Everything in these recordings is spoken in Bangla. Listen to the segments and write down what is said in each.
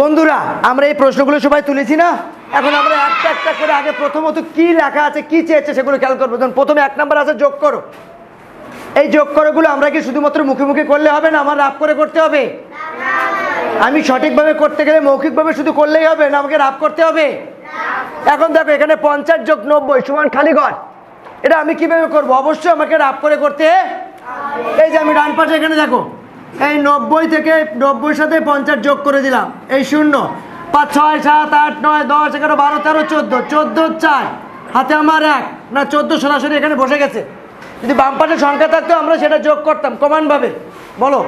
বন্ধুরা, আমরা এই প্রশ্নগুলো সবাই তুলেছি না? এখন আমরা একটা একটা করে আগে প্রথমত কি লেখা আছে, কি চেয়েছে সেগুলো খেয়াল করব। যেমন প্রথমে এক নাম্বার আছে যোগ করো। এই যোগ করোগুলো আমরা কি শুধুমাত্র মুখে মুখে করলে হবে না, আমার রাপ করে করতে হবে? আমি সঠিকভাবে করতে গেলে মৌখিকভাবে শুধু করলেই হবে না, আমাকে রাপ করতে হবে? এখন দেখো, এখানে পঞ্চাশ যোগ নব্বই সমান খালি ঘর। এটা আমি কীভাবে করব? অবশ্যই আমাকে রাপ করে করতে এই যে আমি ডান পাশে এখানে দেখো এই নব্বই থেকে নব্বই সাথে পঞ্চাশ যোগ করে দিলাম। এই শূন্য। পাঁচ, ছয়, সাত, আট, নয়, দশ, এগারো, বারো, তেরো, চোদ্দ। চোদ্দ, চার। হাতে আমার এক। না, চোদ্দ সরাসরি এখানে বসে গেছে। যদি বাম পাশে সংখ্যা থাকতো, আমরা সেটা যোগ করতাম। কমানভাবে বলো।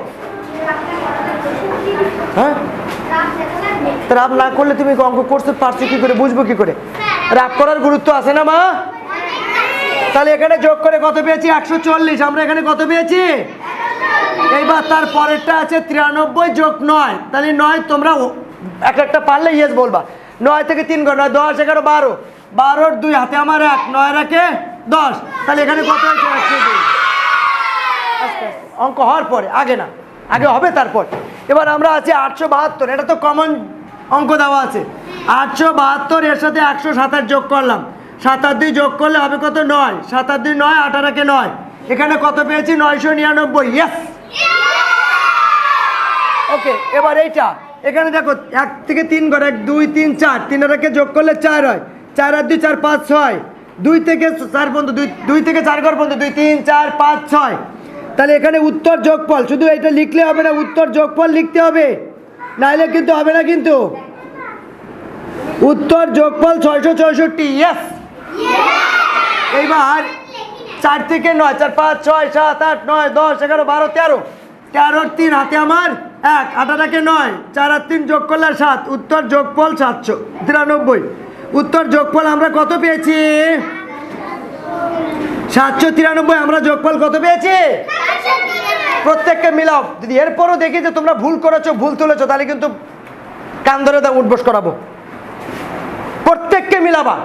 হ্যাঁ? রাপ না করলে তুমি অঙ্ক করতে পারছ কি করে? বুঝব কি করে? রাপ করার গুরুত্ব আছে না, মা? তাহলে এখানে যোগ করে কত পেয়েছি? একশো চল্লিশ। আমরা এখানে কত পেয়েছি? এইবার তার পরেরটা আছে তিরানব্বই যোগ নয়। তাহলে নয় তোমরা এক একটা পারলে ইয়েস বলবা। নয় থেকে তিন ঘর নয়, দশ, এগারো, বারো। বারোর দুই হাতে আমার এক নয় রাখে দশ। তাহলে এখানে কত অঙ্ক হওয়ার পরে, আগে না। আগে হবে তারপর। এবার আমরা আছি আটশো বাহাত্তর। এটা তো কমন অঙ্ক দেওয়া আছে। আটশো বাহাত্তর, এর সাথে একশো সাতাশ যোগ করলাম। সাতার দুই যোগ করলে হবে কত? নয়। সাতার দুই নয় আঠারোকে নয়। এখানে কত পেয়েছি? নয়শো নিরানব্বই। ইয়েস ওকে এবার এইটা। এখানে দেখো এক থেকে তিন ঘর এক দুই তিন চার। তিন আরেকে যোগ করলে চার হয়। চার আর দুই চার পাঁচ ছয়। দুই থেকে চার পর্যন্ত দুই দুই থেকে চার ঘর পর্যন্ত দুই তিন চার পাঁচ ছয়। তাহলে এখানে উত্তর যোগফল শুধু এটা লিখলে হবে না উত্তর যোগফল লিখতে হবে। নাইলে কিন্তু হবে না কিন্তু। উত্তর যোগফল ছয়শো চৌষট্টি। ইয়েস এইবার চার থেকে নয়, চার পাঁচ, ছয়, সাত, আট, নয়, দশ, এগারো, বারো, তেরো। তেরোর তিন হাতে আমার এক আঠাটাকে নয়, চার আর তিন যোগ করলে সাত, উত্তর যোগফল সাতশো তিরানব্বই। উত্তর যোগফল আমরা কত পেয়েছি? সাতশো তিরানব্বই, আমরা যোগফল কত পেয়েছি? প্রত্যেককে মিলাও। যদি এরপরও দেখি যে তোমরা ভুল করেছ, ভুল তুলেছো, তাহলে কিন্তু কান ধরে উঠবস করাবো। প্রত্যেককে মিলাবা।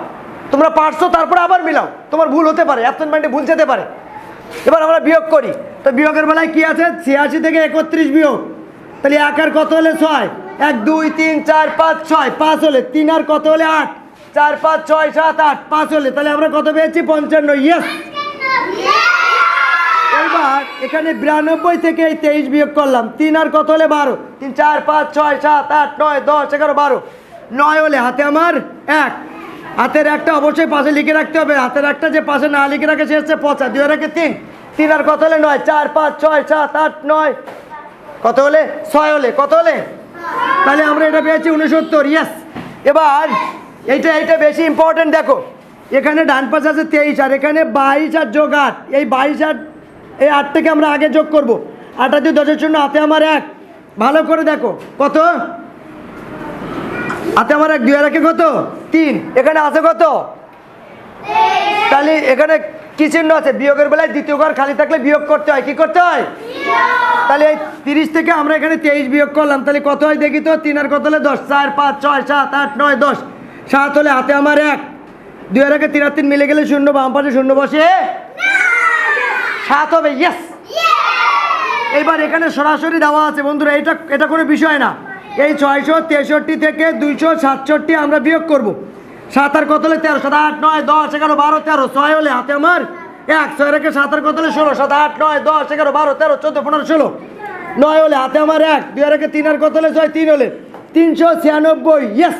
তোমরা পারছ, তারপরে আবার মিলাও। তোমার ভুল হতে পারে অ্যাবসেন্ট মাইন্ডে ভুল যেতে পারে। এবার আমরা বিয়োগ করি। তো বিয়োগের বেলায় কি আছে? ছিয়াশি থেকে একত্রিশ বিয়োগ। তাহলে এক আর কত হলে ছয়? এক, দুই, তিন, চার, পাঁচ, ছয়। পাঁচ হলে তিন আর কত হলে আট? চার, পাঁচ, ছয়, সাত, আট। পাঁচ হলে, তাহলে আমরা কত পেয়েছি? পঞ্চান্ন। ইয়েস এইবার এখানে বিরানব্বই থেকে এই তেইশ বিয়োগ করলাম। তিন আর কত হলে বারো? তিন, চার, পাঁচ, ছয়, সাত, আট, নয়, দশ, এগারো, বারো। নয় হলে হাতে আমার এক। হাতের একটা অবশ্যই পাশে লিখে রাখতে হবে। হাতের একটা যে পাশে না লিখে রাখে, সে হচ্ছে পচা। দুই রাখে তিন। তিন আর কত হলে নয়? চার, পাঁচ, ছয়, সাত, আট, নয়। কত হলে? ছয় হলে। কত হলে? তাহলে আমরা এটা পেয়েছি উনসত্তর। ইয়েস এবার এইটা এইটা বেশি ইম্পর্টেন্ট দেখো। এখানে ডান পাশে আছে তেইশ, আর এখানে বাইশ আর যোগ আট। এই বাইশ আট এই আটটাকে আমরা আগে যোগ করব। আটা দিয়ে দশের শূন্য হাতে আমার এক। ভালো করে দেখো। কত? হাতে আমার এক, দুই আর কত? তিন এখানে আছে কত? তাহলে এখানে কি চিহ্ন আছে? বিয়োগের বেলায় দ্বিতীয় ঘর খালি থাকলে বিয়োগ করতে হয় কি করতে হয়? তাহলে এই তিরিশ থেকে আমরা এখানে তেইশ বিয়োগ করলাম তাহলে কত হয় দেখি তো? তিন আর কত হলে দশ? চার পাঁচ ছয় সাত আট নয় দশ। সাত হলে হাতে আমার এক। দুই আর একে তিন আর তিন মিলে গেলে শূন্য বাম পাশে শূন্য বসে? সাত হবে ইয়েস এবার এখানে সরাসরি দেওয়া আছে বন্ধুরা এটা এটা কোনো বিষয় না। এই ছয়শো তেষট্টি থেকে দুইশো সাতষট্টি আমরা বিয়োগ করব। সাত আর কত হলে তেরো? সাত আট, নয়, দশ, এগারো, বারো, তেরো। ছয় হলে হাতে আমার এক, ছয় রেখে সাত আর কত হলে ষোলো? সাত আট, নয়, দশ, এগারো, বারো, তেরো, চোদ্দ, পনেরো, ষোলো। নয় হলে হাতে আমার এক, দুই রেখে তিন আর কত হলে ছয়? তিন হলে তিনশো ছিয়ানব্বই। ইয়েস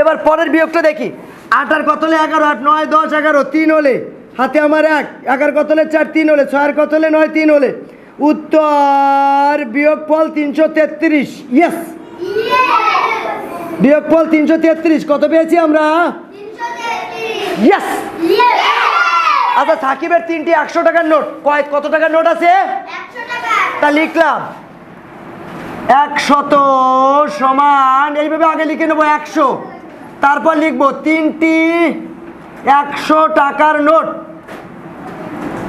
এবার পরের বিয়োগটা দেখি। আট আর কত হলে এগারো? আট, নয়, দশ, এগারো, তিন হলে হাতে আমার এক এগারো কত হলে চার? তিন হলে ছয় আর কত হলে নয়? তিন হলে উত্তর বিয়োগফল তিনশো তেত্রিশ ইয়েস বিয়োগফল তিনশো তেত্রিশ কত পেয়েছি আমরা? ইয়েস আচ্ছা সাকিবের তিনটি একশো টাকার নোট কয় কত টাকার নোট আছে? তা লিখলাম। একশত সমান এইভাবে আগে লিখে নেব একশো। তারপর লিখব তিনটি একশো টাকার নোট।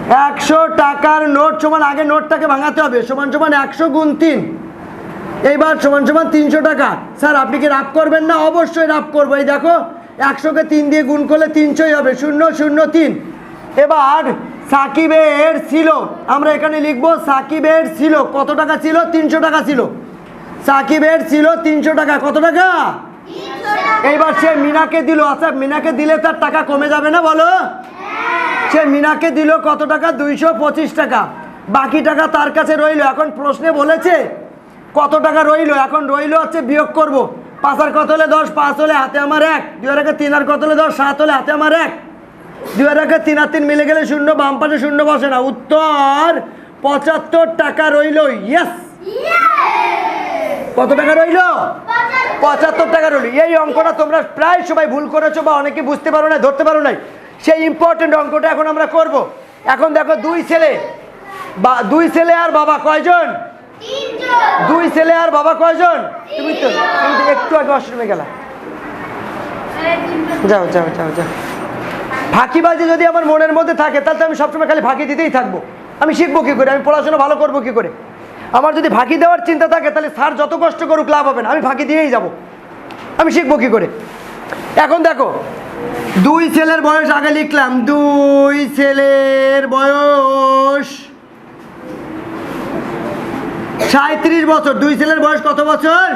একশো টাকার নোট সমান আগে নোটটাকে ভাঙাতে হবে। সমান সমান একশো গুণ তিন। এইবার সমান সমান তিনশো টাকা। স্যার আপনি কি রাফ করবেন না? অবশ্যই রাফ করব। এই দেখো একশোকে তিন দিয়ে গুণ করলে তিনশোই হবে। শূন্য শূন্য তিন। এবার সাকিবের ছিল। আমরা এখানে লিখব সাকিবের ছিল। কত টাকা ছিল? তিনশো টাকা ছিল। সাকিবের ছিল তিনশো টাকা। কত টাকা? এইবার সে মিনাকে দিল। আচ্ছা মিনাকে দিলে তার টাকা কমে যাবে না বলো? সে মিনাকে দিল কত টাকা? দুইশো পঁচিশ টাকা। বাকি টাকা তার কাছে রইল। এখন প্রশ্নে বলেছে, কত টাকা রইল? এখন রইল হচ্ছে বিয়োগ করব। পাঁচ আর কত হলে দশ? পাঁচ হলে হাতে আমার এক। দুই একে তিন আর কত হলে দশ? সাত হলে হাতে আমার এক। দুই একে তিন আর তিন মিলে গেলে শূন্য, বাম পাশে শূন্য বসে না। উত্তর, পঁচাত্তর টাকা রইল। ইয়েস কত টাকা রইল? পঁচাত্তর টাকা রইল। এই অঙ্কটা তোমরা প্রায় সবাই ভুল করেছ বা অনেকে বুঝতে পারো না ধরতে পারো নাই। সেই ইম্পর্টেন্ট অঙ্কটা এখন আমরা করব। এখন দেখো দুই ছেলে। বা, দুই ছেলে আর বাবা কয়জন? দুই ছেলে আর বাবা কয়জন? তুমি তো, তুমি একটু আগে ওয়াশরুমে গেলা। যাও যাও যাও যাও। ফাঁকিবাজি যদি আমার মনের মধ্যে থাকে, তাহলে আমি সবসময় খালি ফাঁকি দিতেই থাকব। আমি শিখব কী করে? আমি পড়াশোনা ভালো করব কী করে? আমার যদি ফাঁকি দেওয়ার চিন্তা থাকে, তাহলে স্যার যত কষ্ট করুক, লাভ হবে না। আমি ফাঁকি দিয়েই যাব। আমি শিখব কী করে? এখন দেখো দুই ছেলের বয়স আগে লিখলাম দুই ছেলের বয়স সাঁত্রিশ বছর। দুই ছেলের বয়স কত বছর?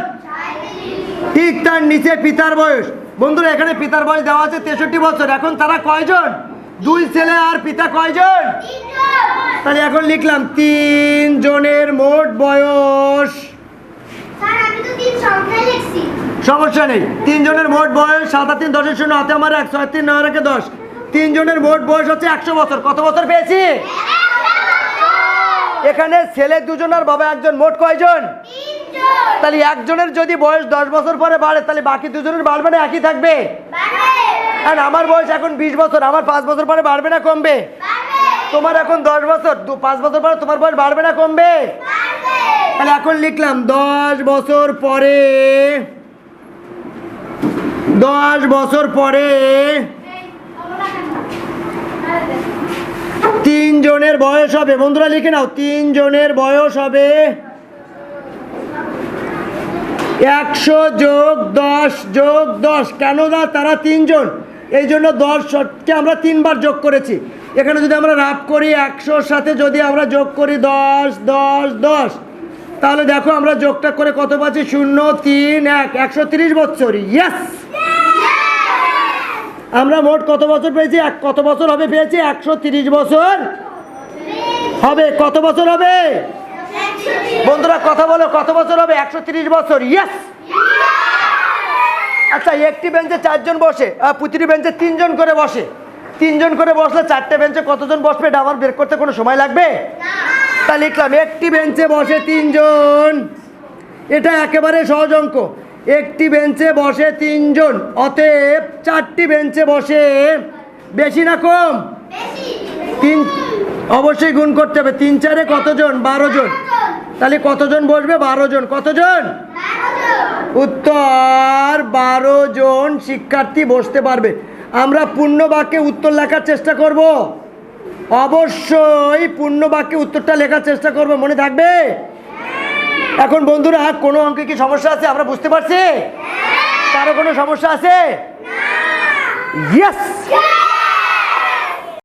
ঠিক তার নিচে পিতার বয়স। বন্ধুরা এখানে পিতার বয়স দেওয়া আছে তেষট্টি বছর। এখন তারা কয়জন? দুই ছেলে আর পিতা কয়জন? তাহলে এখন লিখলাম তিন জনের মোট বয়স সমস্যা নেই। তিনজনের মোট বয়স সাত আর তিন দশের শূন্য হাতে আমার এক ছয় তিন নয় রেখে দশ। তিনজনের মোট বয়স হচ্ছে একশো বছর। কত বছর পেয়েছি? এখানে ছেলে দুজন আর বাবা একজন। মোট কয়জন? তাহলে একজনের যদি বয়স দশ বছর পরে বাড়ে তাহলে বাকি দুজনের বাড়বে না? একই থাকবে? আর আমার বয়স এখন বিশ বছর আমার পাঁচ বছর পরে বাড়বে না কমবে? তোমার এখন দশ বছর দু পাঁচ বছর পরে তোমার বয়স বাড়বে না কমবে? তাহলে এখন লিখলাম দশ বছর পরে দশ বছর পরে তিনজনের বয়স হবে। বন্ধুরা লিখে নাও, তিনজনের বয়স হবে একশো যোগ দশ যোগ দশ। কেন না? তারা তিনজন। এই জন্য দশকে আমরা তিনবার যোগ করেছি। এখানে যদি আমরা রাফ করি, একশোর সাথে যদি আমরা যোগ করি দশ দশ দশ, তাহলে দেখো আমরা যোগটা করে কত পাচ্ছি? শূন্য, তিন, এক, একশো তিরিশ বছর ইয়েস আমরা মোট কত বছর পেয়েছি? এক কত বছর হবে পেয়েছি? একশো বছর। হবে কত বছর হবে? বন্ধুরা, কথা বলো, কত বছর হবে? একশো বছর। ইয়াস আচ্ছা একটি বেঞ্চে চারজন বসে প্রতিটি বেঞ্চে তিনজন করে বসে। তিনজন করে বসলে চারটে বেঞ্চে কতজন বসবে? আমার বের করতে কোনো সময় লাগবে? তা লিখলাম, একটি বেঞ্চে বসে তিনজন। এটা একেবারে সহজ অঙ্ক। একটি বেঞ্চে বসে তিনজন অতএব চারটি বেঞ্চে বসে। বেশি না কম? তিন অবশ্যই গুণ করতে হবে। তিন চারে কতজন? বারো জন। তাহলে কতজন বসবে? বারো জন। কতজন? উত্তর বারো জন শিক্ষার্থী বসতে পারবে। আমরা পূর্ণ বাক্যে উত্তর লেখার চেষ্টা করব। অবশ্যই পূর্ণ বাক্যে উত্তরটা লেখার চেষ্টা করব। মনে থাকবে? এখন বন্ধুরা কোনো অঙ্কে কি সমস্যা আছে? আমরা বুঝতে পারছি? কারও কোনো সমস্যা আছে? ইয়েস